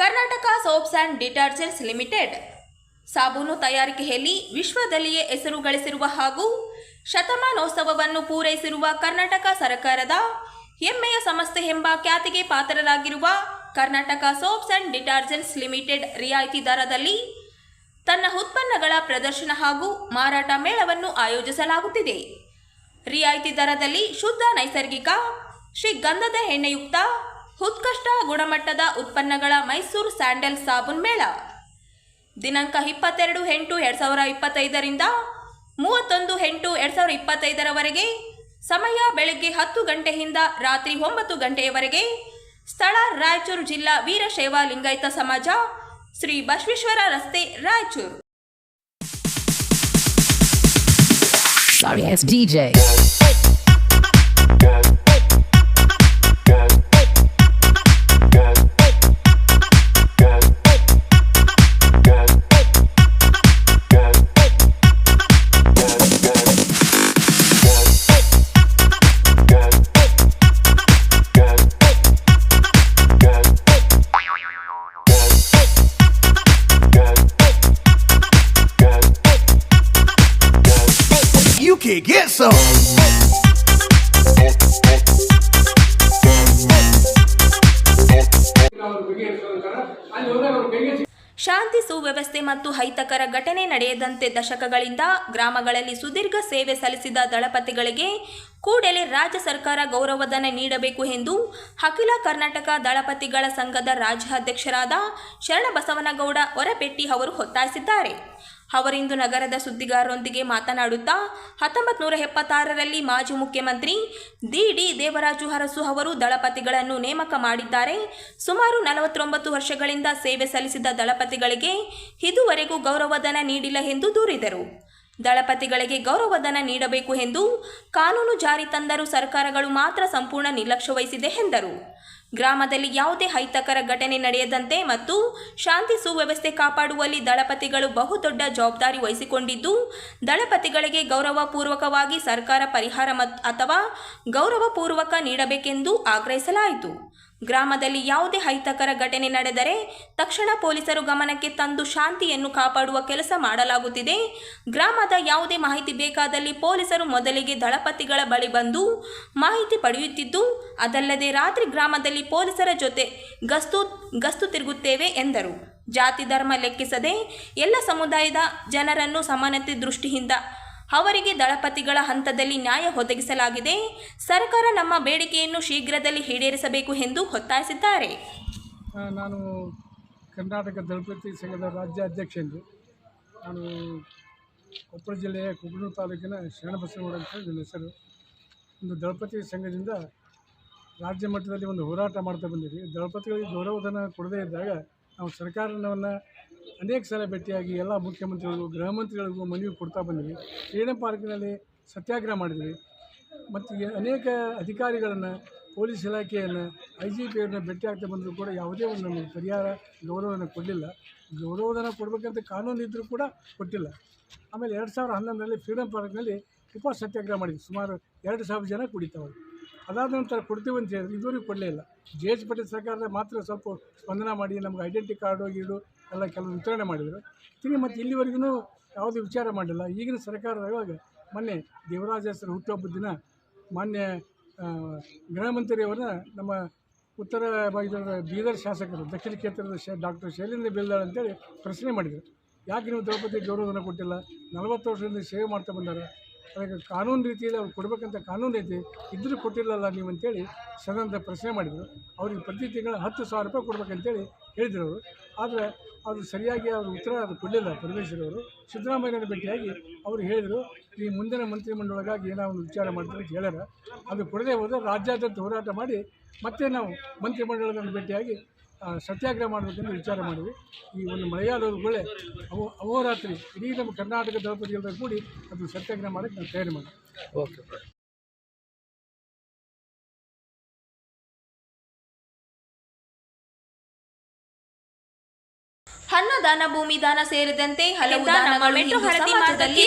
Karnataka soaps and detergents limited. ಸಾಬೂನು ತಯಾರಿಕೆಯಲ್ಲಿ ವಿಶ್ವದಲ್ಲಿಯೇ ಹೆಸರು ಗಳಿಸಿರುವ ಹಾಗೂ ಶತಮಾನೋತ್ಸವವನ್ನು ಪೂರೈಸಿರುವ ಕರ್ನಾಟಕ ಸರ್ಕಾರದ ಹೆಮ್ಮೆಯ ಸಂಸ್ಥೆ ಎಂಬ ಖ್ಯಾತಿಗೆ ಪಾತ್ರರಾಗಿರುವ Karnataka soaps and detergents limited ರಿಯಾಯಿತಿ ದರದಲ್ಲಿ ತನ್ನ ಉತ್ಪನ್ನಗಳ ಪ್ರದರ್ಶನ ಹಾಗೂ ಮಾರಾಟ ಮೇಳವನ್ನು ಆಯೋಜಿಸಲಾಗುತ್ತಿದೆ. ರಿಯಾಯಿತಿ ದರದಲ್ಲಿ ಶುದ್ಧ ನೈಸರ್ಗಿಕ, ಶ್ರೀ ಗಂಧದ ಎಣ್ಣೆಯುಕ್ತ ಉತ್ಕೃಷ್ಟ ಗುಣಮಟ್ಟದ ಉತ್ಪನ್ನಗಳ ಮೈಸೂರು ಸ್ಯಾಂಡಲ್ ಸಾಬೂನ್ ಮೇಳ. ದಿನಾಂಕ ಇಪ್ಪತ್ತೆರಡು ಎಂಟು ಎರಡು ಸಾವಿರ ಇಪ್ಪತ್ತೈದರಿಂದ ಮೂವತ್ತೊಂದು ಎಂಟು ಎರಡು ಸಾವಿರ ಇಪ್ಪತ್ತೈದರವರೆಗೆ ಸಮಯ ಬೆಳಗ್ಗೆ ಹತ್ತು ಗಂಟೆಯಿಂದ ರಾತ್ರಿ ಒಂಬತ್ತು ಗಂಟೆಯವರೆಗೆ ಸ್ಥಳ ರಾಯಚೂರು ಜಿಲ್ಲಾ ವೀರಶೈವ ಲಿಂಗಾಯತ ಸಮಾಜ ಶ್ರೀ ಬಸವೇಶ್ವರ ರಸ್ತೆ Raichur. Sorry, it's DJ. Can get some. ಶಾಂತಿ ಸುವ್ಯವಸ್ಥೆ ಮತ್ತು ಹೈತಕರ ಘಟನೆ ನಡೆಯದಂತೆ ದಶಕಗಳಿಂದ ಗ್ರಾಮಗಳಲ್ಲಿ ಸುದೀರ್ಘ ಸೇವೆ ಸಲ್ಲಿಸಿದ ದಳಪತಿಗಳಿಗೆ ಕೂಡಲೇ ರಾಜ್ಯ ಸರ್ಕಾರ ಗೌರವಧನ ನೀಡಬೇಕು ಎಂದು ಅಖಿಲ ಕರ್ನಾಟಕ ದಳಪತಿಗಳ ಸಂಘದ ರಾಜ್ಯಾಧ್ಯಕ್ಷರಾದ ಶರಣಬಸವನಗೌಡ ಹೊರಪೆಟ್ಟಿ ಅವರು ಒತ್ತಾಯಿಸಿದ್ದಾರೆ ಅವರಿಂದು ನಗರದ ಸುದ್ದಿಗಾರರೊಂದಿಗೆ ಮಾತನಾಡುತ್ತಾ ಹತ್ತೊಂಬತ್ತು ನೂರ ಎಪ್ಪತ್ತಾರರಲ್ಲಿ ಮಾಜಿ ಮುಖ್ಯಮಂತ್ರಿ ದಿ ಡಿ ದೇವರಾಜು ಅರಸು ಅವರು ದಳಪತಿಗಳನ್ನು ನೇಮಕ ಮಾಡಿದ್ದಾರೆ. ಸುಮಾರು ನಲವತ್ತೊಂಬತ್ತು ವರ್ಷಗಳಿಂದ ಸೇವೆ ಸಲ್ಲಿಸಿದ ದಳಪತಿಗಳಿಗೆ ಇದುವರೆಗೂ ಗೌರವಧನ ನೀಡಿಲ್ಲ ಎಂದು ದೂರಿದರು. ದಳಪತಿಗಳಿಗೆ ಗೌರವಧನ ನೀಡಬೇಕು ಎಂದು ಕಾನೂನು ಜಾರಿ ತಂದರೂ ಸರ್ಕಾರಗಳು ಮಾತ್ರ ಸಂಪೂರ್ಣ ನಿರ್ಲಕ್ಷ್ಯ ವಹಿಸಿದೆ ಎಂದರು. ಗ್ರಾಮದಲ್ಲಿ ಯಾವುದೇ ಅಹಿತಕರ ಘಟನೆ ನಡೆಯದಂತೆ ಮತ್ತು ಶಾಂತಿ ಸುವ್ಯವಸ್ಥೆ ಕಾಪಾಡುವಲ್ಲಿ ದಳಪತಿಗಳು ಬಹುದೊಡ್ಡ ಜವಾಬ್ದಾರಿ ವಹಿಸಿಕೊಂಡಿದ್ದು, ದಳಪತಿಗಳಿಗೆ ಗೌರವಪೂರ್ವಕವಾಗಿ ಸರ್ಕಾರ ಪರಿಹಾರ ಅಥವಾ ಗೌರವಪೂರ್ವಕ ನೀಡಬೇಕೆಂದು ಆಗ್ರಹಿಸಲಾಯಿತು. ಗ್ರಾಮದಲ್ಲಿ ಯಾವುದೇ ಅಹಿತಕರ ಘಟನೆ ನಡೆದರೆ ತಕ್ಷಣ ಪೊಲೀಸರು ಗಮನಕ್ಕೆ ತಂದು ಶಾಂತಿಯನ್ನು ಕಾಪಾಡುವ ಕೆಲಸ ಮಾಡಲಾಗುತ್ತಿದೆ. ಗ್ರಾಮದ ಯಾವುದೇ ಮಾಹಿತಿ ಬೇಕಾದಲ್ಲಿ ಪೊಲೀಸರು ಮೊದಲಿಗೆ ದಳಪತಿಗಳ ಬಳಿ ಬಂದು ಮಾಹಿತಿ ಪಡೆಯುತ್ತಿದ್ದು, ಅದಲ್ಲದೆ ರಾತ್ರಿ ಗ್ರಾಮದಲ್ಲಿ ಪೊಲೀಸರ ಜೊತೆ ಗಸ್ತು ಗಸ್ತು ತಿರುಗುತ್ತೇವೆ ಎಂದರು. ಜಾತಿ ಧರ್ಮ ಲೆಕ್ಕಿಸದೆ ಎಲ್ಲ ಸಮುದಾಯದ ಜನರನ್ನು ಸಮಾನತೆ ದೃಷ್ಟಿಯಿಂದ ಅವರಿಗೆ ದಳಪತಿಗಳ ಹಂತದಲ್ಲಿ ನ್ಯಾಯ ಒದಗಿಸಲಾಗಿದೆ. ಸರ್ಕಾರ ನಮ್ಮ ಬೇಡಿಕೆಯನ್ನು ಶೀಘ್ರದಲ್ಲಿ ಈಡೇರಿಸಬೇಕು ಎಂದು ಒತ್ತಾಯಿಸಿದ್ದಾರೆ. ನಾನು ಕರ್ನಾಟಕ ದಳಪತಿ ಸಂಘದ ರಾಜ್ಯ ಅಧ್ಯಕ್ಷ ಎಂದು ನಾನು ಕೊಪ್ಪಳ ಜಿಲ್ಲೆಯ ಕುಗ್ನೂರು ತಾಲೂಕಿನ ಶರಣಬಸವಗೌಡ ಅಂತ ನನ್ನ ಹೆಸರು. ಒಂದು ದಳಪತಿ ಸಂಘದಿಂದ ರಾಜ್ಯ ಮಟ್ಟದಲ್ಲಿ ಒಂದು ಹೋರಾಟ ಮಾಡ್ತಾ ಬಂದಿದ್ದೀವಿ. ದಳಪತಿಗಳಿಗೆ ಗೌರವಧನ ಕೊಡದೇ ಇದ್ದಾಗ ನಾವು ಸರ್ಕಾರವನ್ನು ಅನೇಕ ಸಲ ಭೇಟಿಯಾಗಿ ಎಲ್ಲ ಮುಖ್ಯಮಂತ್ರಿಗಳಿಗೂ, ಗೃಹ ಮಂತ್ರಿಗಳಿಗೂ ಮನವಿ ಕೊಡ್ತಾ ಬಂದಿವಿ. ಫ್ರೀಡಮ್ ಪಾರ್ಕ್ನಲ್ಲಿ ಸತ್ಯಾಗ್ರಹ ಮಾಡಿದ್ವಿ. ಮತ್ತು ಅನೇಕ ಅಧಿಕಾರಿಗಳನ್ನು, ಪೊಲೀಸ್ ಇಲಾಖೆಯನ್ನು ಐ ಜಿ ಪಿಯವ್ರನ್ನ ಭೇಟಿ ಆಗ್ತಾ ಬಂದರೂ ಕೂಡ ಯಾವುದೇ ಒಂದು ನಮಗೆ ಪರಿಹಾರ, ಗೌರವನ ಕೊಡಲಿಲ್ಲ. ಗೌರವಧನ ಕೊಡಬೇಕಂತ ಕಾನೂನು ಇದ್ದರೂ ಕೂಡ ಕೊಟ್ಟಿಲ್ಲ. ಆಮೇಲೆ ಎರಡು ಸಾವಿರ ಹನ್ನೊಂದರಲ್ಲಿ ಫ್ರೀಡಮ್ ಪಾರ್ಕ್ನಲ್ಲಿ ಉಪ ಸತ್ಯಾಗ್ರಹ ಮಾಡಿದ್ವಿ. ಸುಮಾರು ಎರಡು ಸಾವಿರ ಜನ ಕುಡಿತಾವೆ ಅದಾದ ನಂತರ ಕೊಡ್ತೀವಿ ಅಂತ ಹೇಳಿದ್ರು. ಇದುವರೆಗೂ ಕೊಡಲೇ ಇಲ್ಲ. ಜೆ ಎಚ್ ಪಟೇಲ್ ಸರ್ಕಾರದ ಮಾತ್ರ ಸ್ವಲ್ಪ ಸ್ಪಂದನ ಮಾಡಿ, ನಮ್ಗೆ ಐಡೆಂಟಿ ಕಾರ್ಡು ಗೀಡು ಎಲ್ಲ ಕೆಲವು ವಿತರಣೆ ಮಾಡಿದರು. ತಿರುಗಿ ಮತ್ತು ಇಲ್ಲಿವರೆಗೂ ಯಾವುದೇ ವಿಚಾರ ಮಾಡಿಲ್ಲ. ಈಗಿನ ಸರ್ಕಾರದಾಗ ಮೊನ್ನೆ ದೇವರಾಜ ಹೆಸರು ಹುಟ್ಟುಹಬ್ಬದ ದಿನ ಮಾನ್ಯ ಗೃಹ ನಮ್ಮ ಉತ್ತರ ಭಾಗದ ಬೀದರ್ ಶಾಸಕರು, ದಕ್ಷಿಣ ಕ್ಷೇತ್ರದ ಶ, ಡಾಕ್ಟರ್ ಶೈಲೇಂದ್ರ ಬಿಲ್ದಾಳ್ ಅಂತೇಳಿ ಪ್ರಶ್ನೆ ಮಾಡಿದರು. ಯಾಕೆ ನೀವು ದ್ರೌಪದಿ ಗೌರವಧನ ಕೊಟ್ಟಿಲ್ಲ? ನಲವತ್ತು ವರ್ಷದಿಂದ ಸೇವೆ ಮಾಡ್ತಾ ಬಂದಾರೆ. ಅದಕ್ಕೆ ಕಾನೂನು ರೀತಿಯಲ್ಲಿ ಅವ್ರು ಕೊಡಬೇಕಂತ ಕಾನೂನು ಐತಿ. ಇದ್ರೂ ಕೊಟ್ಟಿಲ್ಲಲ್ಲ ನೀವು ಅಂತೇಳಿ ಸದನದ ಪ್ರಶ್ನೆ ಮಾಡಿದರು. ಅವ್ರಿಗೆ ಪ್ರತಿ ತಿಂಗಳು ಹತ್ತು ಸಾವಿರ ರೂಪಾಯಿ ಕೊಡ್ಬೇಕಂತೇಳಿ ಹೇಳಿದ್ರು ಅವರು. ಆದರೆ ಅದು ಸರಿಯಾಗಿ ಅವರು ಉತ್ತರ ಅದು ಕೊಡಲಿಲ್ಲ ಪರಮೇಶ್ವರ್ ಅವರು. ಸಿದ್ದರಾಮಯ್ಯನ ಭೇಟಿಯಾಗಿ ಅವರು ಹೇಳಿದರು, ಈ ಮುಂದಿನ ಮಂತ್ರಿಮಂಡಲಗಾಗಿ ಏನೋ ಒಂದು ವಿಚಾರ ಮಾಡ್ತಾರೆ ಅಂತ ಹೇಳ್ಯಾರ. ಅದು ಕೊಡದೇ ಹೋದರೆ ರಾಜ್ಯಾದ್ಯಂತ ಹೋರಾಟ ಮಾಡಿ ಮತ್ತೆ ನಾವು ಮಂತ್ರಿಮಂಡಲದಲ್ಲಿ ಭೇಟಿಯಾಗಿ ಸತ್ಯಾಗ್ರಹ ಮಾಡಬೇಕೆಂದು ವಿಚಾರ ಮಾಡಿದ್ವಿ. ಈ ಒಂದು ಮಳೆಯಾದವುಗಳೇ ಅವು ಅಹೋರಾತ್ರಿ, ಇಡೀ ನಮ್ಮ ಕರ್ನಾಟಕ ದಳಪತಿಗಳ ಕೂಡಿ ಅದು ಸತ್ಯಾಗ್ರಹ ಮಾಡೋಕ್ಕೆ ನಾವು ತಯಾರಿ ಮಾಡಿ ಅನ್ನದಾನ ಭೂಮಿ ದಾನ ಸೇರಿದಂತೆ ಹಲವು ದಾನಗಳು ಹಿಂದೂ ಸಮಾಜದಲ್ಲಿ